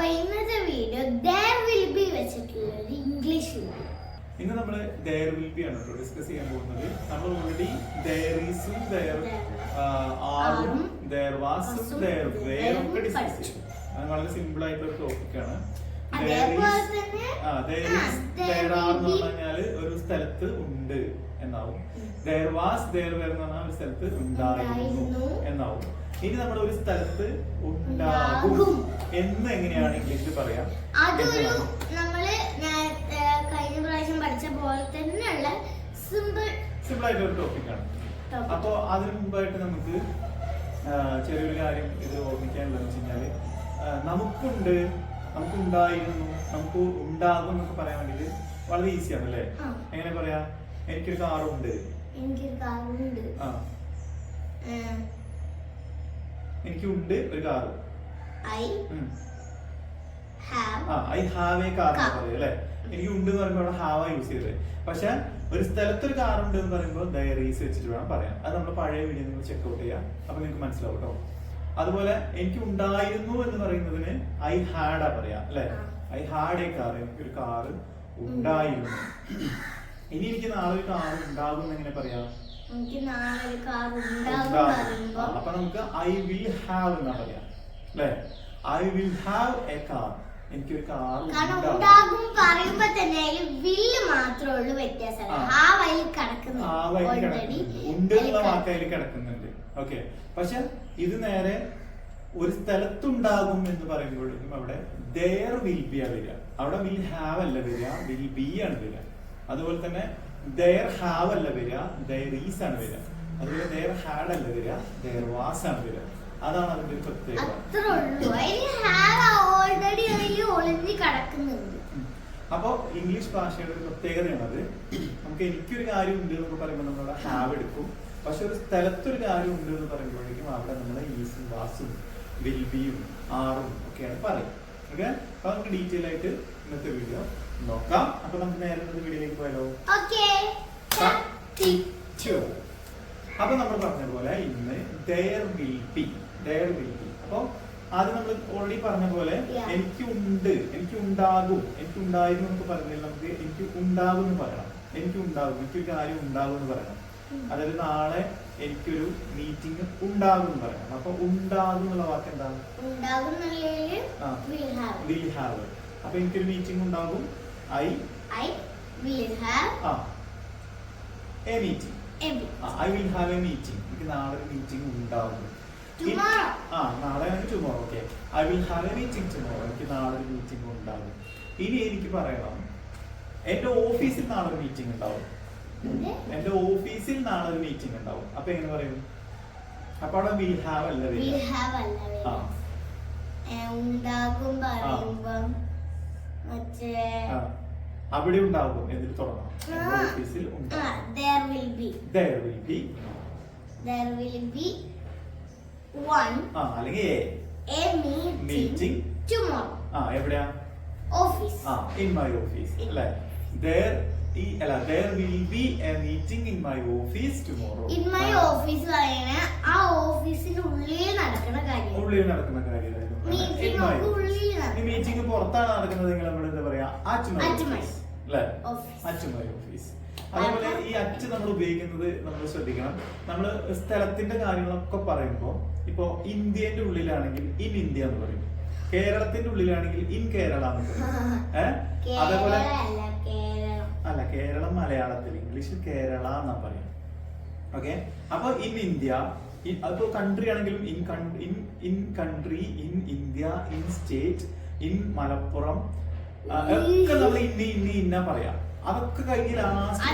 അപ്പൊ ഇന്നത്തെ video there will be വെച്ചിട്ടുള്ള ഒരു ഇംഗ്ലീഷ് വീഡിയോ ഇന്ന് നമ്മൾ ദയർ വിൽ ബി ആണ് കേട്ടോ ഡിസ്കസ് ചെയ്യാൻ പോകുന്നത്. നമ്മൾ ഓൾറെഡി ദയറീസും ദയർ ആറും ദയർ വാസും ദയർ വേറും ഒക്കെ ഡിസ്കസ് ചെയ്യും അത് വളരെ സിമ്പിൾ ആയിട്ടുള്ള ടോപ്പിക്കാണ് ദയർ പറഞ്ഞാൽ പറഞ്ഞാൽ ഒരു സ്ഥലത്ത് ഉണ്ട് എന്നാവും. ദയർ വാസ് ദയർ വേർ എന്ന് പറഞ്ഞാൽ ഒരു സ്ഥലത്ത് ഉണ്ടായിരുന്നു. എന്നാവും. ഇനി നമ്മൾ ഒരു സ്ഥലത്ത് ഉണ്ടാകും. എന്ന് എങ്ങനെയാണ് ഇംഗ്ലീഷിൽ പറയാം? അതൊരു. നമ്മൾ കഴിഞ്ഞ പ്രാവശ്യം പഠിച്ച പോലെ തന്നെയുള്ള സിമ്പിൾ സിമ്പിൾ ആയിട്ടുള്ള ഒരു ടോപ്പിക്കാണ് അപ്പോ അതിനു മുമ്പായിട്ട് നമുക്ക് ചെറിയൊരു കാര്യം ഇത് ഓർമ്മിക്കാനുള്ളത് വെച്ച് കഴിഞ്ഞാൽ നമുക്കുണ്ട് നമുക്ക് ഉണ്ടായിരുന്നു നമുക്ക് ഉണ്ടാകും എന്നൊക്കെ പറയാൻ വേണ്ടിട്ട് വളരെ ഈസിയാണ് അല്ലേ. എങ്ങനെ പറയാ? എനിക്കൊരു കാറുണ്ട് എനിക്കൊരു കാറുണ്ട് ആ. എനിക്കുണ്ട് ഒരു car I have ah I have a car എന്ന്. പറയും അല്ലേ? എനിക്ക് ഉണ്ട് എന്ന് പറയുമ്പോൾ അവിടെ ഹാവ യൂസ് ചെയ്തത്. പക്ഷെ ഒരു സ്ഥലത്ത് ഒരു കാർ ഉണ്ട് എന്ന് പറയുമ്പോൾ ഡയറീസ് വെച്ചിട്ട് വേണം പറയാം അത് നമ്മൾ പഴയ വീഡിയോ നിങ്ങൾ ചെക്ക് ഔട്ട് ചെയ്യാം. അപ്പൊ നിങ്ങൾക്ക് മനസ്സിലാവും കേട്ടോ അതുപോലെ എനിക്ക് ഉണ്ടായിരുന്നു എന്ന് പറയുന്നതിന് ഐ ഹാഡ് ആ പറയാം അല്ലെ? ഐ ഹാഡ് എ കാർ എനിക്കൊരു കാർ ഉണ്ടായിരുന്നു. ഇനി എനിക്ക് നാളെ ഒരു കാർ ഉണ്ടാകും എന്ന് എങ്ങനെ പറയാം? അപ്പൊ നമുക്ക് ഐ വിൽ ഹാവ് എന്നാ പറയാ? അല്ലേ? I will have a car എനിക്ക് ഒരു കാർ ഉണ്ടാകും പറയുമ്പോ തന്നെ വില്ല് മാത്രമേ ഉള്ളൂ വ്യത്യാസം ആ. ആ വഴി കിടക്കുന്നു ആ വഴി ഓൾറെഡി ഉണ്ട് എന്നുള്ള വാക്ക് അതിൽ കിടക്കുന്നുണ്ട്. ഓക്കെ. പക്ഷെ ഇത് നേരെ ഒരു സ്ഥലത്തുണ്ടാകും എന്ന് പറയുമ്പോഴേക്കും അവിടെ ദയർ വിൽ ബി ആ വരിക. അവിടെ വിൽ ഹാവ് അല്ല വരിക. വിൽ ബി ആണ് വരിക. അതുപോലെ തന്നെ ദയർ ഹാവ് അല്ല വരിക ദയർ ഈസ് ആണ് വരിക. അതുപോലെ ദയർ ഹാഡ് അല്ല വരിക ദയർ വാസ് ആണ് വരിക. അതാണ് അതിന്റെ ഒരു പ്രത്യേകത. അത്രേ ഉള്ളൂ. അതിൽ ഹാവ് ഓൾറെഡി അതിൽ ഒളിഞ്ഞ് കിടക്കുന്നുണ്ട്. ഉം. അപ്പോ ഇംഗ്ലീഷ് ഭാഷയുടെ ഒരു പ്രത്യേകതയാണ് അത് നമുക്ക് എനിക്കൊരു കാര്യം ഉണ്ട് എന്നൊക്കെ പറയുമ്പോൾ നമ്മളവിടെ ഹാവ് എടുക്കും. പക്ഷെ ഒരു സ്ഥലത്തൊരു കാര്യം ഉണ്ട് എന്ന് പറയുമ്പോഴേക്കും അവിടെ നമ്മൾ ഈസും വാസും വിൽ ബിയും ആറും ഒക്കെയാണ് പറയും ഓക്കെ അപ്പൊ നമുക്ക് ഡീറ്റെയിൽ ആയിട്ട് ഇന്നത്തെ വീഡിയോ നോക്കാം. അപ്പൊ നമുക്ക് നേരെ വീഡിയോയിലേക്ക് പോയാലോ. അപ്പൊ നമ്മൾ പറഞ്ഞ പോലെ ഇന്ന് there will be there will be അപ്പൊ ആദ്യം നമ്മൾ ഓൾറെഡി പറഞ്ഞ പോലെ എനിക്ക് ഉണ്ട് എനിക്ക് ഉണ്ടാകും എനിക്ക് ഉണ്ടായിരുന്നു എന്നൊക്കെ പറഞ്ഞാൽ നമുക്ക്. എനിക്ക് ഉണ്ടാകും എന്ന് പറയണം. എനിക്ക് ഉണ്ടാകും എനിക്കൊരു കാര്യം ഉണ്ടാകും എന്ന് പറയണം. അതായത് നാളെ എനിക്കൊരു മീറ്റിംഗ് ഉണ്ടാകും എന്ന് പറയണം. അപ്പൊ ഉണ്ടാകും എന്നുള്ള വാക്ക് എന്താണ്? വിൽ ഹാവ് അപ്പൊ എനിക്കൊരു മീറ്റിംഗ് ഉണ്ടാകും. ഐ ഐ വിൽ ഹാവ് ആ. A meeting I will have a meeting എനിക്ക് നാളെ ഒരു മീറ്റിംഗ് ഉണ്ടാവും. ആ നാളെ tomorrow okay I will have a meeting tomorrow എനിക്ക് നാളെ ഒരു മീറ്റിംഗ് ഉണ്ടാവും ഇനി എനിക്ക് പറയണം. എന്റെ ഓഫീസിൽ നാളെ ഒരു മീറ്റിംഗ് ഉണ്ടാവും. എന്റെ ഓഫീസിൽ നാളെ ഒരു മീറ്റിംഗ് ഉണ്ടാവും. അപ്പൊ എങ്ങനെ പറയും? അപ്പൊ അവിടെ വിൽ ഹാവ് അല്ല ആ. ഉണ്ടാകും പറയുമ്പം മറ്റേ. അവിടെ ഉണ്ടാകും എന്ന് തുടങ്ങണം ഓഫീസിൽ ആ ഉണ്ടാകും there will be. There will be. There will be one ആ അല്ലെങ്കിൽ. ആ എവിടെയാ? ഓഫീസ് ആ ഇൻ മൈ ഓഫീസ് അല്ലേ? There അല്ല there will be a meeting in my office tomorrow. In my ആ, office പറയണ ആ ഓഫീസിന്റെ ഉള്ളിൽ നടക്കുന്ന കാര്യം ഉള്ളിൽ നടക്കുന്ന കാര്യമായിരുന്നു മീറ്റിംഗ് പുറത്താണ് നടക്കുന്നത് നമ്മൾ എന്താ പറയാ അറ്റ് മൈ അല്ലെ? മൈ ഓഫീസ് അതുപോലെ ഈ അച്ഛൻ നമ്മൾ ഉപയോഗിക്കുന്നത് നമ്മൾ ശ്രദ്ധിക്കണം. നമ്മൾ സ്ഥലത്തിന്റെ കാര്യങ്ങളൊക്കെ പറയുമ്പോൾ ഇപ്പോ ഇന്ത്യന്റെ ഉള്ളിലാണെങ്കിൽ ഇൻ ഇന്ത്യ എന്ന് പറയും. കേരളത്തിന്റെ ഉള്ളിലാണെങ്കിൽ ഇൻ കേരള എന്ന് പറയും. ഏഹ് അതേപോലെ അല്ല കേരളം മലയാളത്തിൽ ഇംഗ്ലീഷിൽ കേരള എന്നാ പറയും. ഓക്കെ? അപ്പൊ ഇൻ ഇന്ത്യ അതിപ്പോ കൺട്രി ആണെങ്കിലും in in in country in India in state in Malappuram ഒക്കെ നമ്മൾ ഇന്ന ഇന്ന ഇന്ന പറയാം? അതൊക്കെ കഴിഞ്ഞ് ലാസ്റ്റ്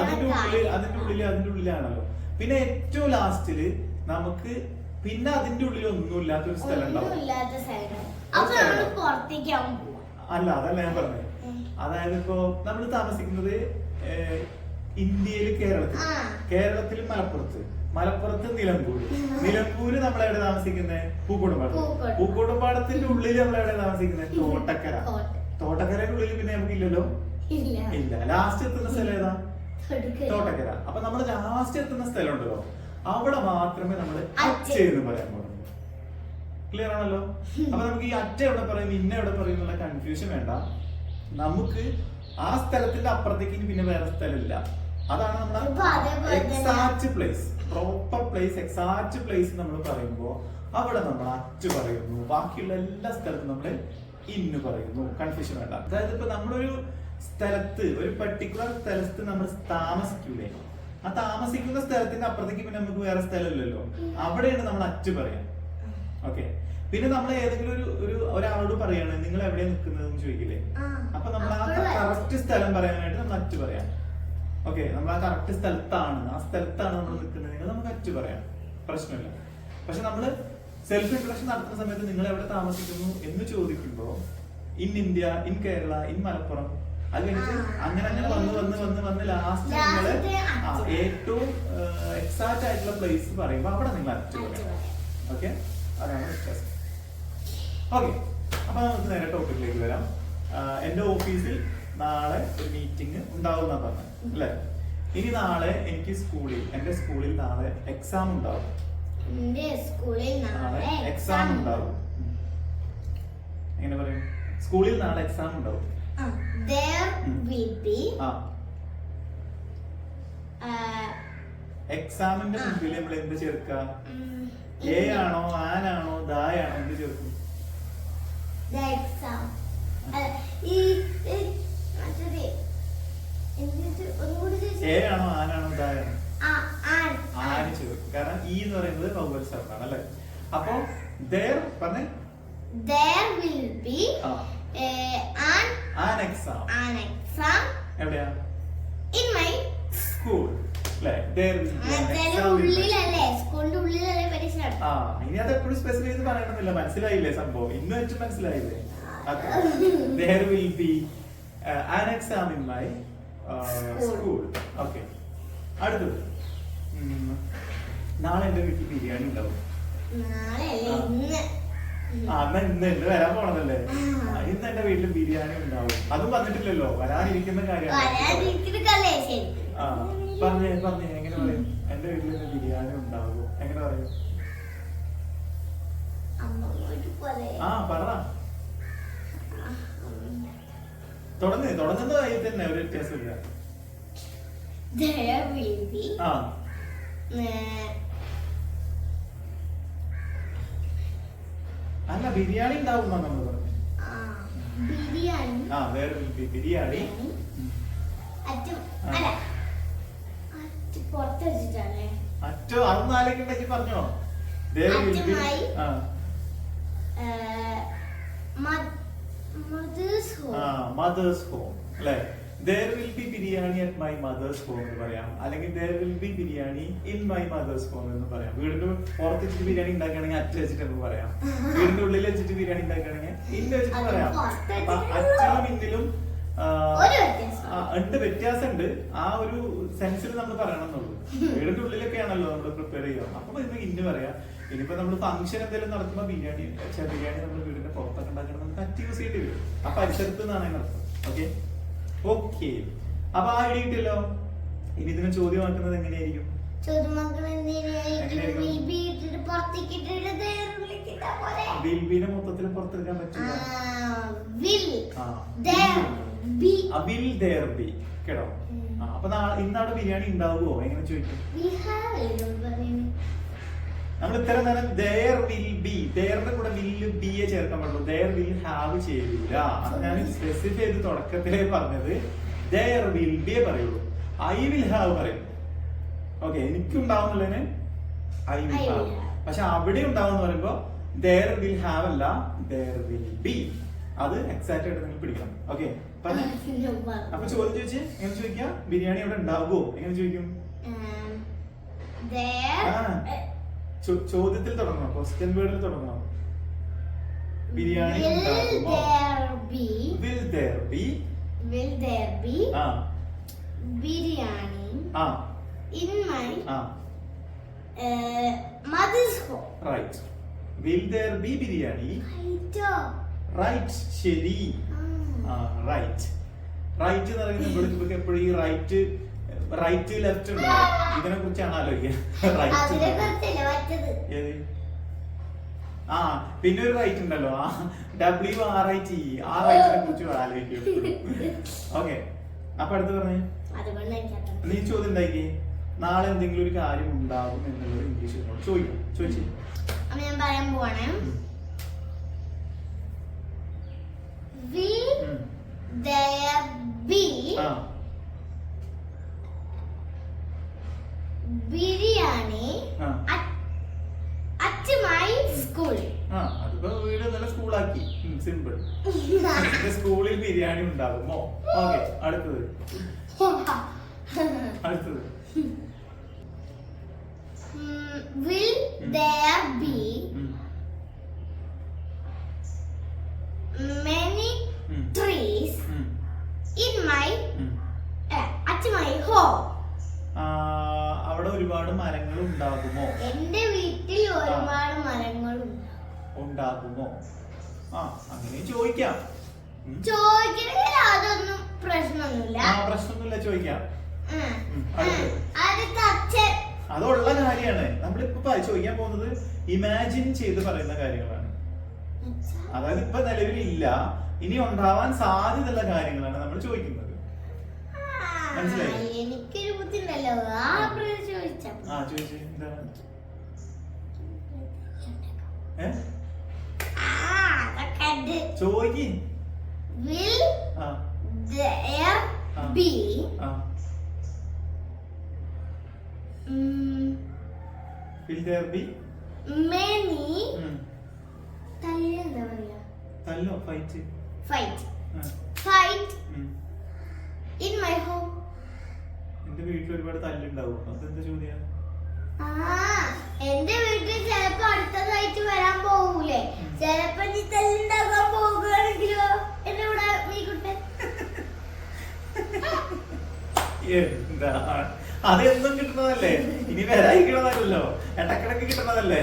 അതിന്റെ ഉള്ളിൽ അതിന്റെ ഉള്ളിൽ അതിന്റെ ഉള്ളിലാണല്ലോ. പിന്നെ ഏറ്റവും ലാസ്റ്റിൽ നമുക്ക് പിന്നെ അതിന്റെ ഉള്ളിൽ ഒന്നുമില്ലാത്ത ഒരു സ്ഥലം ഉണ്ടാവും അല്ല അതല്ല ഞാൻ പറഞ്ഞത് അതായത് ഇപ്പോ നമ്മൾ താമസിക്കുന്നത് ഇന്ത്യയിൽ കേരളത്തിൽ. കേരളത്തിൽ മലപ്പുറത്ത്. മലപ്പുറത്ത് നിലമ്പൂർ നിലമ്പൂര് നമ്മളെവിടെ താമസിക്കുന്നത് പൂക്കോടുംപാടം പൂക്കോടുംപാടം. പൂക്കോടുംപാടത്തിന്റെ ഉള്ളിൽ നമ്മളെവിടെ താമസിക്കുന്നത് തോട്ടക്കര. തോട്ട- തോട്ടക്കരയുടെ ഉള്ളിൽ പിന്നെ നമുക്ക് ഇല്ലല്ലോ ഇല്ല. ലാസ്റ്റ് എത്തുന്ന സ്ഥലം ഏതാ. തോട്ടക്കര. അപ്പൊ നമ്മൾ ലാസ്റ്റ് എത്തുന്ന സ്ഥലം ഉണ്ടല്ലോ അവിടെ മാത്രമേ നമ്മൾ. അച്ച് എന്ന് പറയാൻ പാടുള്ളൂ ക്ലിയർ ആണല്ലോ? അപ്പൊ നമുക്ക് ഈ അറ്റ എവിടെ പറയും? ഇന്ന എവിടെ പറയും എന്നുള്ള കൺഫ്യൂഷൻ വേണ്ട. നമുക്ക് ആ സ്ഥലത്തിന്റെ അപ്പുറത്തേക്ക് പിന്നെ വേറെ സ്ഥലമില്ല. അതാണ് നമ്മുടെ exact place proper place exact place നമ്മൾ പറയുമ്പോൾ അവിടെ നമ്മൾ അറ്റ് പറയുന്നു. ബാക്കിയുള്ള എല്ലാ സ്ഥലത്തും നമ്മൾ ഇന്ന് പറയുന്നു. കൺഫ്യൂഷൻ വേണ്ട. അതായത് ഇപ്പൊ നമ്മളൊരു സ്ഥലത്ത് ഒരു പെർട്ടിക്കുലർ സ്ഥലത്ത് നമ്മൾ താമസിക്കൂലേ? ആ താമസിക്കുന്ന സ്ഥലത്തിന്റെ അപ്പുറത്തേക്ക് പിന്നെ നമുക്ക് വേറെ സ്ഥലമില്ലല്ലോ. അവിടെയാണ് നമ്മൾ അറ്റ് പറയാം. ഓക്കെ പിന്നെ നമ്മൾ ഏതെങ്കിലും ഒരു ഒരു ഒരാളോട് പറയാണ് നിങ്ങൾ എവിടെയാണ് നിൽക്കുന്നത് എന്ന് ചോദിക്കില്ലേ അപ്പൊ നമ്മൾ ആ കറക്റ്റ് സ്ഥലം പറയാനായിട്ട് നമ്മൾ അറ്റ് പറയാം. ഓക്കെ നമ്മൾ ആ കറക്റ്റ് സ്ഥലത്താണ്. ആ സ്ഥലത്താണ് നമ്മൾ നിൽക്കുന്നത്. നമുക്ക് അറ്റ് പറയാം. പ്രശ്നമില്ല. പക്ഷെ നമ്മൾ സെൽഫ് ഇൻട്രഡക്ഷൻ നടത്തുന്ന സമയത്ത് നിങ്ങൾ എവിടെ താമസിക്കുന്നു എന്ന് ചോദിക്കുമ്പോൾ in India in Kerala in Malappuram അത് കഴിഞ്ഞിട്ട് അങ്ങനെ അങ്ങനെ വന്ന് വന്ന് വന്ന് വന്ന് ലാസ്റ്റ് നിങ്ങൾ ഏറ്റവും എക്സാക്ട് ആയിട്ടുള്ള പ്ലേസ് പറയുമ്പോൾ അവിടെ നിങ്ങൾ അറ്റ് പറയാം. ഓക്കെ അതാണ് വ്യത്യാസം ഓക്കെ അപ്പൊ നമുക്ക് നേരെ ടോപ്പിക്കിലേക്ക് വരാം. എന്റെ ഓഫീസിൽ നാളെ ഒരു മീറ്റിംഗ് ഉണ്ടാവുന്ന പറഞ്ഞു അല്ലെ? ഇനി നാളെ എനിക്ക് സ്കൂളിൽ എന്റെ സ്കൂളിൽ നാളെ എക്സാം ഉണ്ടാവും. എന്റെ സ്കൂളിൽ നാളെ എക്സാം ഉണ്ടാവും. എങ്ങനെ പറയും? സ്കൂളിൽ നാളെ എക്സാം ഉണ്ടാവും. there will be എക്സാമിന്റെ. മുമ്പിൽ നമ്മൾ എന്ത് ചേർക്ക ഏ എ ആണോ ആനാണോ ദായാണോ എന്ത് ചേർക്കും? എക്സാം ഈ ഈ ആണോ ആനാണോ ദായാണോ ആ, ആൻ, ആൻ. ആന് ചേർക്കും കാരണം ഈ എന്ന് പറയുന്നത് വവ്വൽ സൗണ്ടാണ് അല്ലെ? അപ്പൊ ദേർ പറഞ്ഞേ? There will be ആ. uh, an an exam an exam എവിടെയാ? in my സ്കൂൾ അല്ലെ? ദേർ അതിന്റെ ഉള്ളിലല്ലേ? സ്കൂളിന്റെ ഉള്ളിലല്ലേ പരീക്ഷ? ആ ഇനി അത് എപ്പോഴും ചെയ്ത് പറയണമെന്നില്ല മനസ്സിലായില്ലേ സംഭവം? ഇന്ന് വെച്ച് മനസ്സിലായില്ലേ? There will be an exam in in school. Okay അടുത്തത്. നാളെ എന്റെ വീട്ടിൽ ബിരിയാണി ഉണ്ടാവും? ആ. എന്നാ ഇന്ന് ഇന്ന് വരാൻ പോണതല്ലേ? ഇന്ന് എന്റെ വീട്ടിൽ ബിരിയാണി ഉണ്ടാവും? അതും പറഞ്ഞിട്ടില്ലല്ലോ വരാനിരിക്കുന്ന കാര്യമാണ്. ആ പറഞ്ഞേ പറഞ്ഞേ. എങ്ങനെ പറയും? എന്റെ വീട്ടിൽ ഇന്ന് ബിരിയാണി ഉണ്ടാവും? എങ്ങനെ പറയും. ആ പറ. തുടങ്ങ് തുടങ്ങുന്ന കാര്യം തന്നെ ഒരു വ്യത്യാസമില്ല. There will be ആ. uh, അല്ല ബിരിയാണി ഉണ്ടാവും നമ്മൾ പറഞ്ഞു. uh, ബിരിയാണി. ആ വേറെ ബിരിയാണി. അറ്റും ആ. അല്ല അറ്റ് പുറത്ത് വെച്ചിട്ടാണേ. അറ്റോ അന്ന് ആലോചിക്കണ്ടെങ്കിൽ പറഞ്ഞോ. be- ആ. മദേഴ്സ് ഹോം അല്ലെ? There will be biryani at my mother's home എന്ന് പറയാം. അല്ലെങ്കിൽ there will be biryani in my mother's home എന്ന് പറയാം. വീടിന്റെ പുറത്ത് വെച്ചിട്ട് ബിരിയാണി ഉണ്ടാക്കുകയാണെങ്കിൽ അറ്റ് വെച്ചിട്ട് എന്ന് പറയാം. വീടിന്റെ ഉള്ളിൽ വെച്ചിട്ട് ബിരിയാണി ഉണ്ടാക്കുകയാണെങ്കിൽ ഇന്ന് വെച്ചിട്ട് പറയാം. അപ്പൊ അറ്റിലും ഇന്നിലും ഉണ്ട് വ്യത്യാസമുണ്ട്. ആ ഒരു സെൻസിൽ നമ്മൾ പറയണമെന്നുള്ളൂ. വീടിന്റെ ഉള്ളിലൊക്കെ ആണല്ലോ നമ്മൾ പ്രിപ്പയർ ചെയ്യുക. അപ്പൊ ഇന്ന് ഇന്ന് പറയാം. ഇനിയിപ്പോ നമ്മൾ ഫംഗ്ഷൻ എന്തെങ്കിലും നടത്തുമ്പോൾ ബിരിയാണി ബിരിയാണി നമ്മൾ വീടിന്റെ പുറത്തൊക്കെ ഉണ്ടാക്കണം നമുക്ക് അറ്റ് യൂസ് ചെയ്യേണ്ടി വരും ആ പരിസരത്ത് നിന്നാണ് അതിനർത്ഥം ഓക്കെ ഓക്കെ അപ്പൊ ആ ഐഡിയ കിട്ടിയല്ലോ? ഇനി ഇതിനെ ചോദ്യമാക്കുന്നത് എങ്ങനെയായിരിക്കും? ബിൽബിനെ മൊത്തത്തിൽ പുറത്തെടുക്കാൻ പറ്റില്ല. വിൽ. ബി. കേട്ടോ? അപ്പൊ ഇന്നാണ് ബിരിയാണി ഉണ്ടാവുമോ എങ്ങനെ ചോദിക്കും? നമ്മൾ ഇത്ര നേരം ദയർ വിൽ ബി ദയറിന്റെ കൂടെ വില്ല് ബിയെ ചേർക്കാൻ പാടുള്ളൂ. ദയർ വിൽ ഹാവ് ചെയ്യൂല അത് ഞാൻ സ്പെസിഫൈ ചെയ്ത് തുടക്കത്തിലേ പറഞ്ഞത്. ദയർ വിൽ ബിയെ പറയുള്ളൂ. ഐ വിൽ ഹാവ് പറയും. ഓക്കെ എനിക്കുണ്ടാവുന്നുള്ളതിന് ഐ വിൽ ഹാവ്. പക്ഷെ അവിടെ ഉണ്ടാവുന്ന പറയുമ്പോ ദയർ വിൽ ഹാവ് അല്ല ദയർ വിൽ ബി അത് എക്സാക്ട് ആയിട്ട് നിങ്ങൾ പിടിക്കണം. ഓക്കെ അപ്പൊ ചോദ്യം ചോദിച്ച്? എങ്ങനെ ചോദിക്കാം ബിരിയാണി അവിടെ ഉണ്ടാവുമോ? എങ്ങനെ ചോദിക്കും Um, there ആ. ചോ- ചോദ്യത്തിൽ തുടങ്ങണം. ക്വസ്റ്റ്യൻ വേർഡിൽ തുടങ്ങണം. ബിരിയാണി ഉണ്ടാകുമോ വിൽ ദർ ബി ആ. ബിരിയാണി ആ. ഇൻ മൈ ആ. Right will there be biryani? Right ശരി. റൈറ്റ് റൈറ്റ് എന്ന് പറയുന്നത് എപ്പോഴും ഈ റൈറ്റ് റൈറ്റ് ലെഫ്റ്റ് ഉണ്ട്? ഇതിനെ കുറിച്ചാണ് ആലോചിക്കുക റൈറ്റ് ആ പിന്നെ ഒരു റൈറ്റ് ഉണ്ടല്ലോ. ആ ഡബ്ല്യു ആർ ഐ ടി ആ റൈറ്റിനെ കുറിച്ച് ആലോചിക്കും ഓക്കെ അപ്പൊ അടുത്ത് പറഞ്ഞേ. നീ ചോദ്യം ഉണ്ടാക്കി നാളെ എന്തെങ്കിലും ഒരു കാര്യം ഉണ്ടാകും എന്നുള്ളത് ഇംഗ്ലീഷിൽ ചോദിക്കും. ചോദിച്ചു. ഞാൻ പറയാൻ പോവാണ്. Will there be ആ biryani ആ at, at my school? ആ അതിപ്പോ വീട് നല്ല സ്കൂളാക്കി സിമ്പിൾ സ്കൂളിൽ ബിരിയാണി ഉണ്ടാകുമോ ഓക്കെ അടുത്തത്. അടുത്തത്. Hmm, will there be many trees in my uh, at my home? അവിടെ ഒരുപാട് മരങ്ങൾ ഉണ്ടാകുമോ? എന്റെ വീട്ടിൽ ഒരുപാട് മരങ്ങൾ ഉണ്ടാകുമോ? ആ അങ്ങനെ ചോദിക്കാം. ചോദിക്കണെങ്കിൽ അതൊന്നും പ്രശ്നമൊന്നുമില്ല. ആ പ്രശ്നമൊന്നുമില്ല ചോദിക്കാം. അതുള്ള കാര്യമാണ്. നമ്മളിപ്പോ ചോദിക്കാൻ പോകുന്നത് ഇമാജിൻ ചെയ്ത് പറയുന്ന കാര്യങ്ങളാണ്. അതായത് ഇപ്പൊ നിലവിലില്ല. ഇനി ഉണ്ടാവാൻ സാധ്യതയുള്ള കാര്യങ്ങളാണ് നമ്മൾ ചോദിക്കുന്നത്. മനസ്സിലായി? എനിക്കൊരു ബുദ്ധിണ്ടല്ലോ ആ ചോദിച്ചാ ചോദിച്ചു. എന്താണ്? ഏ? ആ, അതൊക്കെ ഉണ്ട്. ചോദിക്ക് Will there be mm, will there be? Many. തല്ല് എന്താ പറയാ തല്ലോ fight fight fight in my home എന്റെ വീട്ടിൽ ഒരുപാട് തല്ലുണ്ടാവും. അതെന്താ ചോദ്യം? ആ. എന്റെ വീട്ടിൽ ചിലപ്പോ അടുത്തതായിട്ട് വരാൻ പോകൂലേ ചിലപ്പോ നീ തല്ലുണ്ടാക്കാൻ പോകുകയാണെങ്കിലോ എന്റെ കൂടെ നീ എന്താ? അതെന്നും കിട്ടുന്നതല്ലേ? ഇനി വരാതിരിക്കണതല്ലോ ഇടക്കിടക്ക് കിട്ടുന്നതല്ലേ?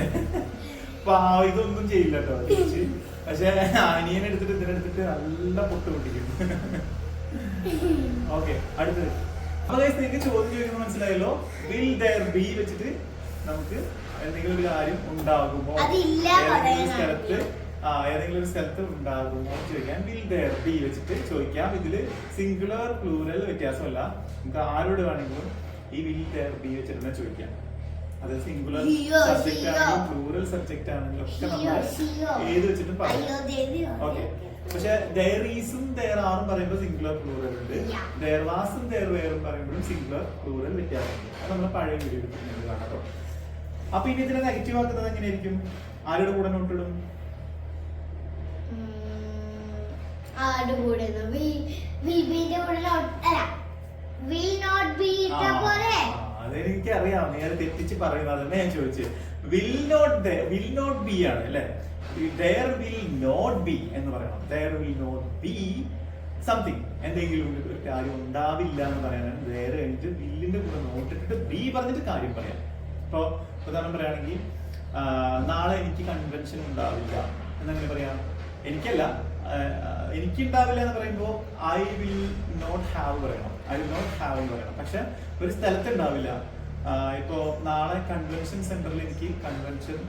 പാവ ഇതൊന്നും ചെയ്യില്ല കേട്ടോ പക്ഷെ അനിയനെ എടുത്തിട്ട് ഇതിനെടുത്തിട്ട് നല്ല പൊട്ട് പൊട്ടിക്കും ഓക്കെ അടുത്തത്. അപ്പൊ നിങ്ങൾക്ക് ചോദ്യം ചോദിക്കുന്നത് മനസ്സിലായല്ലോ? വിൽ ദർ ബി വെച്ചിട്ട് നമുക്ക് എന്തെങ്കിലും ഒരു കാര്യം ഉണ്ടാകുമോ? ഏതെങ്കിലും സ്ഥലത്ത് ആ ഏതെങ്കിലും ഒരു സ്ഥലത്ത് ഉണ്ടാകുമോ എന്ന് ചോദിക്കാൻ വിൽ ദർ ബി വെച്ചിട്ട് ചോദിക്കാം. ഇതിൽ സിംഗുലർ പ്ലൂരൽ വ്യത്യാസമല്ല. നമുക്ക് ആരോട് വേണമെങ്കിലും ഈ വിൽ ദർ ബി വെച്ചിട്ട് തന്നെ ചോദിക്കാം. അത് സിംഗുലർ സബ്ജക്റ്റ് ആണെങ്കിലും പ്ലൂറൽ സബ്ജക്റ്റ് ആണെങ്കിലും ഒക്കെ നമ്മൾ. ഏത് വെച്ചിട്ടും പറയാം. ഓക്കെ പക്ഷെ ഡയറീസും ദയർ ആറും പറയുമ്പോൾ സിംഗുലർ പ്ലൂറൽ ഉണ്ട്. ഡയർവാസും ദയർ വാസും ദയർ വേറും പറയുമ്പോഴും സിംഗുലർ പ്ലൂറൽ വ്യത്യാസമുണ്ട്. അത് നമ്മൾ പഴയ വീഡിയോ എടുക്കുന്നത് കാണാം കേട്ടോ. അപ്പൊ ഇനി ഇതിനെ നെഗറ്റീവ് ആക്കുന്നത് എങ്ങനെയായിരിക്കും? ആരുടെ കൂടെ നോട്ടിടും ആരുടെ കൂടെ വിൽ ബിന്റെ കൂടെ not- അല്ല വിൽ നോട്ട് ബി ഇട്ട പോലെ. അതെനിക്ക് അറിയാം നീ തെറ്റിച്ച് പറയുന്നത് അതന്നെ ഞാൻ ചോദിച്ചു. Will not will not be ആണ് അല്ലെ? ദർ വിൽ നോട്ട് ബി എന്ന് പറയണം. There will not be something എന്തെങ്കിലും ഒരു ഒരു കാര്യം ഉണ്ടാവില്ല എന്ന് പറയാനാണ്. വേറെ കഴിഞ്ഞിട്ട് വില്ലിന്റെ കൂടെ നോട്ടിട്ടിട്ട് ബി പറഞ്ഞിട്ട് കാര്യം പറയാം. ഇപ്പൊ ഉദാഹരണം പറയുകയാണെങ്കിൽ നാളെ എനിക്ക് കൺവെൻഷൻ ഉണ്ടാവില്ല. എന്നങ്ങനെ പറയാം? എനിക്കല്ല എനിക്ക് ഉണ്ടാവില്ല എന്ന് പറയുമ്പോൾ ഐ വിൽ നോട്ട് ഹാവ് പറയണം. ഐ വിൽ നോട്ട് ഹാവ് എന്ന് പറയണം. പക്ഷെ ഒരു സ്ഥലത്ത് ഉണ്ടാവില്ല ഇപ്പോ നാളെ കൺവെൻഷൻ സെന്ററിൽ എനിക്ക് കൺവെൻഷൻ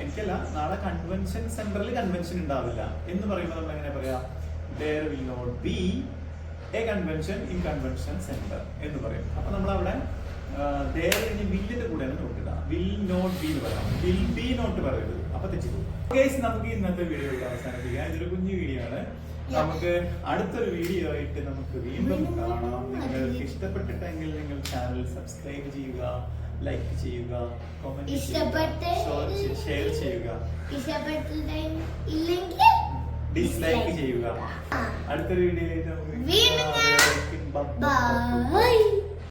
എനിക്കല്ല നാളെ കൺവെൻഷൻ സെന്ററിൽ കൺവെൻഷൻ ഉണ്ടാവില്ല. എന്ന് പറയുമ്പോൾ നമ്മൾ എങ്ങനെ പറയാ? There will not be a convention in convention centre എന്ന് പറയും. അപ്പൊ നമ്മൾ അവിടെ ദേർ ഇനി വില്ലിന്റെ കൂടെയാണ് നോട്ട് ബി എന്ന് പറയാം. വിൽ ബി നോട്ട് പറയരുത്. അപ്പൊ തെറ്റിപ്പോകും നമുക്ക് ഇന്നത്തെ വീഡിയോ അവസാനിപ്പിക്കാം. ഇതൊരു കുഞ്ഞു വീഡിയോ ആണ്. നമുക്ക് അടുത്തൊരു വീഡിയോ ആയിട്ട് നമുക്ക് വീണ്ടും കാണാം. നിങ്ങൾക്ക് ഇഷ്ടപ്പെട്ടിട്ടെങ്കിൽ നിങ്ങൾ ചാനൽ സബ്സ്ക്രൈബ് ചെയ്യുക ലൈക്ക് ചെയ്യുക കോമന്റ് ഷെയർ ചെയ്യുക ഡിസ്ലൈക്ക് ചെയ്യുക. അടുത്തൊരു വീഡിയോ ആയിട്ട് നമുക്ക്